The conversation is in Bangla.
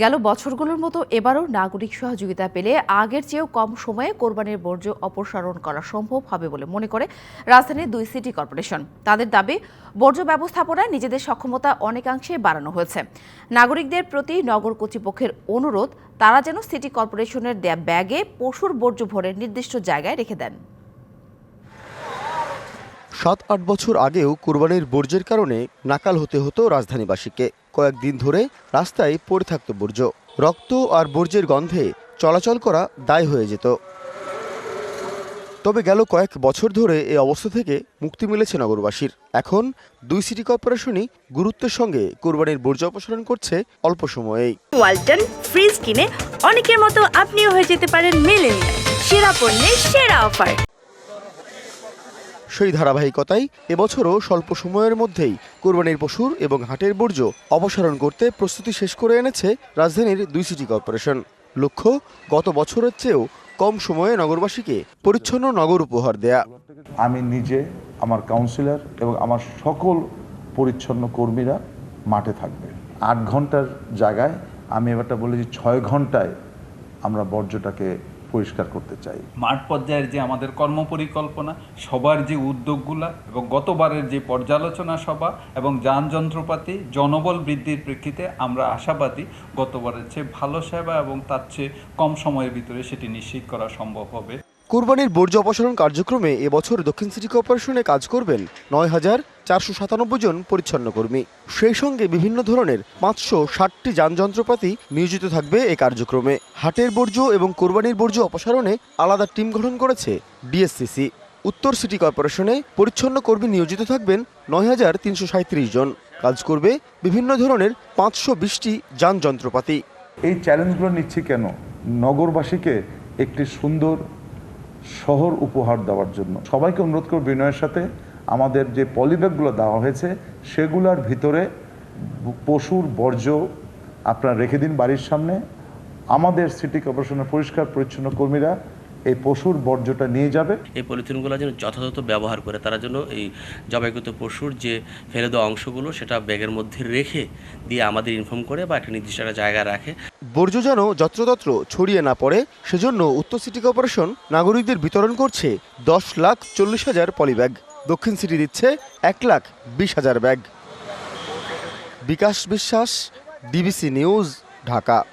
গেল বছরগুলোর মতো এবারও নাগরিক সহযোগিতা পেলে আগের চেয়েও কম সময়ে কোরবানির বর্জ্য অপসারণ করা সম্ভব হবে বলে মনে করে রাজধানীর দুই সিটি কর্পোরেশন। তাদের দাবি, বর্জ্য ব্যবস্থাপনায় নিজেদের সক্ষমতা অনেকাংশে বাড়ানো হয়েছে। নাগরিকদের প্রতি নগর কর্তৃপক্ষের অনুরোধ, তারা যেন সিটি কর্পোরেশনের দেয়া ব্যাগে পশুর বর্জ্য ভরে নির্দিষ্ট জায়গায় রেখে দেন। সাত আট বছর আগেও কোরবানির বর্জ্যের কারণে নাকাল হতে হতো রাজধানীবাসীকে। কয়েকদিন ধরে রাস্তায় পড়ে থাকত বর্জ্য। রক্ত আর বর্জ্যের গন্ধে চলাচল করা দায় হয়ে যেত। তবে গেল কয়েক বছর ধরে এই অবস্থা থেকে মুক্তি মিলেছে নগরবাসীর। এখন দুই সিটি কর্পোরেশনই গুরুত্বের সঙ্গে কোরবানির বর্জ্য অপসারণ করছে অল্প সময়েই। ওয়ালটন ফ্রিজ কিনে অনেকের মতো আপনিও হয়ে যেতে পারেন মেলেনিয়া সেরা পণ্যের সেরা অফার। সেই ধারাবাহিকতায় এবছরও স্বল্প সময়ের মধ্যেই কোরবানির পশুর এবং হাটের বর্জ্য অপসারণ করতে প্রস্তুতি শেষ করে এনেছে রাজধানীর দুই সিটি কর্পোরেশন। লক্ষ্য, গত বছরের চেয়েও কম সময়ে নগরবাসীকে পরিচ্ছন্ন নগর উপহার দেয়া। আমি নিজে, আমার কাউন্সিলর এবং আমার সকল পরিচ্ছন্ন কর্মীরা মাঠে থাকবে। আট ঘণ্টার জায়গায় আমি এবারটা বলি যে ছয় ঘন্টায় আমরা বর্জ্যটাকে পরিষ্কার করতে চাই। মাঠ পর্যায়ের যে আমাদের কর্মপরিকল্পনা, সবার যে উদ্যোগগুলা এবং গতবারের যে পর্যালোচনা সভা এবং যান যন্ত্রপাতি, জনবল বৃদ্ধির প্রেক্ষিতে আমরা আশাবাদী গতবারের চেয়ে ভালো সেবা এবং তার চেয়ে কম সময়ের ভিতরে সেটি নিশ্চিত করা সম্ভব হবে। কোরবানির বর্জ্য অপসারণ কার্যক্রমে এবছর দক্ষিণ সিটি কর্পোরেশনে কাজ করবেন নয় হাজার চারশো সাতানব্বই জন পরিচ্ছন্ন কর্মী। সেই সঙ্গে বিভিন্ন ধরনের পাঁচশো ষাটটি যানযন্ত্রপাতি নিয়োজিত থাকবে এই কার্যক্রমে। হাটের বর্জ্য এবং কোরবানির বর্জ্য অপসারণে আলাদা টিম গঠন করেছে ডিএসসিসি। উত্তর সিটি কর্পোরেশনে পরিচ্ছন্ন কর্মী নিয়োজিত থাকবেন নয় হাজার তিনশো সাঁত্রিশ জন। কাজ করবে বিভিন্ন ধরনের পাঁচশো বিশটি যানযন্ত্রপাতি এই চ্যালেঞ্জগুলো নিচ্ছি কেন? নগরবাসীকে একটি সুন্দর শহর উপহার দেওয়ার জন্য। সবাইকে অনুরোধ করব বিনয়ের সাথে, আমাদের যে পলিব্যাগগুলো দেওয়া হয়েছে, সেগুলোর ভিতরে পশুর বর্জ্য আপনারা রেখে দিন বাড়ির সামনে। আমাদের সিটি কর্পোরেশনের পরিষ্কার পরিচ্ছন্ন কর্মীরা এই পশুর বর্জ্যটা নিয়ে যাবে। এই পলিথিনগুলো যেন যথাযথ ব্যবহার করে তারা যেন এই জবাইকৃত পশুর যে ফেলে দেওয়া অংশগুলো সেটা ব্যাগের মধ্যে রেখে দিয়ে আমাদের ইনফর্ম করে বা একটা নির্দিষ্ট একটা জায়গা রাখে। বর্জ্য যেন যত্রতত্র ছড়িয়ে না পড়ে সেজন্য উত্তর সিটি কর্পোরেশন নাগরিকদের বিতরণ করছে দশ লাখ চল্লিশ হাজার পলিব্যাগ। দক্ষিণ সিটি দিচ্ছে এক লাখ বিশ হাজার ব্যাগ। বিকাশ বিশ্বাস ডিবিসি নিউজ ঢাকা।